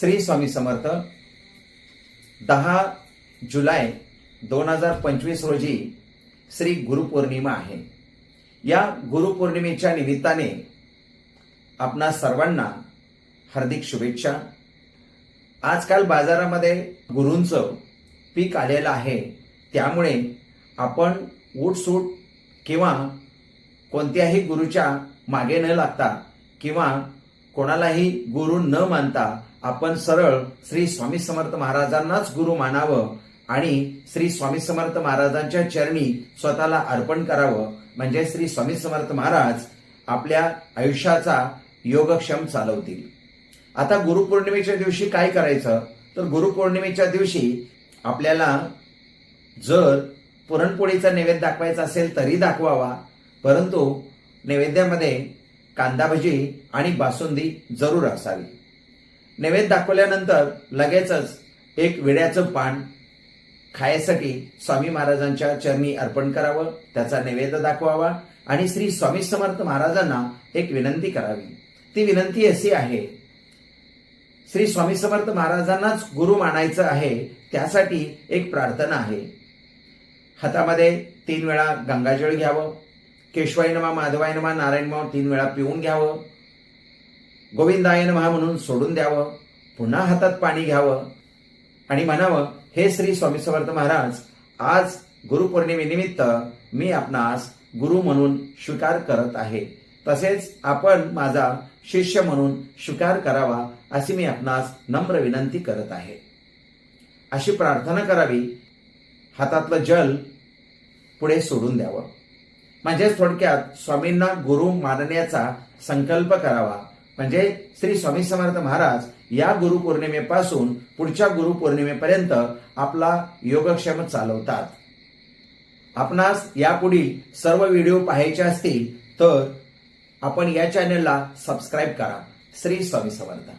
श्री स्वामी समर्थ दहा जुलै दोन हजार पंचवीस रोजी श्री गुरुपौर्णिमा आहे. या गुरुपौर्णिमेच्या निमित्ताने आपणा सर्वांना हार्दिक शुभेच्छा. आजकाल बाजारामध्ये गुरूंचं पीक आलेलं आहे. त्यामुळे आपण उठसूट किंवा कोणत्याही गुरुच्या मागे न लागता किंवा कोणालाही गुरु न मानता आपण सरळ श्री स्वामी समर्थ महाराजांनाच गुरु मानावं आणि श्री स्वामी समर्थ महाराजांच्या चरणी स्वतःला अर्पण करावं. म्हणजे श्री स्वामी समर्थ महाराज आपल्या आयुष्याचा योगक्षम चालवतील. आता गुरुपौर्णिमेच्या दिवशी काय करायचं? तर गुरुपौर्णिमेच्या दिवशी आपल्याला जर पुरणपोळीचा नैवेद्य दाखवायचा असेल तरी दाखवावा. परंतु नैवेद्यामध्ये कांदा भजी आणि बासुंदी जरूर असावी. नैवेद्य दाखवल्यानंतर लगेचच एक विड्याचं पान खायसाठी स्वामी महाराजांच्या चरणी अर्पण करावं त्याचा नैवेद्य दाखवावा आणि श्री स्वामी समर्थ महाराजांना एक विनंती करावी. ती विनंती अशी आहे श्री स्वामी समर्थ महाराजांनाच गुरु मानायचं आहे त्यासाठी एक प्रार्थना आहे. हातामध्ये तीन वेळा गंगाजळ घ्यावं केशवाय नमा माधवाय नमा नारायण तीन वेळा पिऊन घ्यावं गोविंदायन महा म्हणून सोडून द्यावं पुन्हा हातात पाणी घ्यावं आणि म्हणावं हे श्री स्वामी समर्थ महाराज आज गुरुपौर्णिमेनिमित्त मी आपणास गुरु म्हणून स्वीकार करत आहे. तसेच आपण माझा शिष्य म्हणून स्वीकार करावा अशी मी आपणास नम्र विनंती करत आहे. अशी प्रार्थना करावी हातातलं जल पुढे सोडून द्यावं. म्हणजेच थोडक्यात स्वामींना गुरु मानण्याचा संकल्प करावा म्हणजे श्री स्वामी समर्थ महाराज या गुरुपौर्णिमेपासून पुढच्या गुरुपौर्णिमेपर्यंत आपला योगक्षेम चालवतात. आपणास यापुढील सर्व व्हिडिओ पाहायचे असतील तर आपण या चॅनलला सबस्क्राईब करा. श्री स्वामी समर्थ.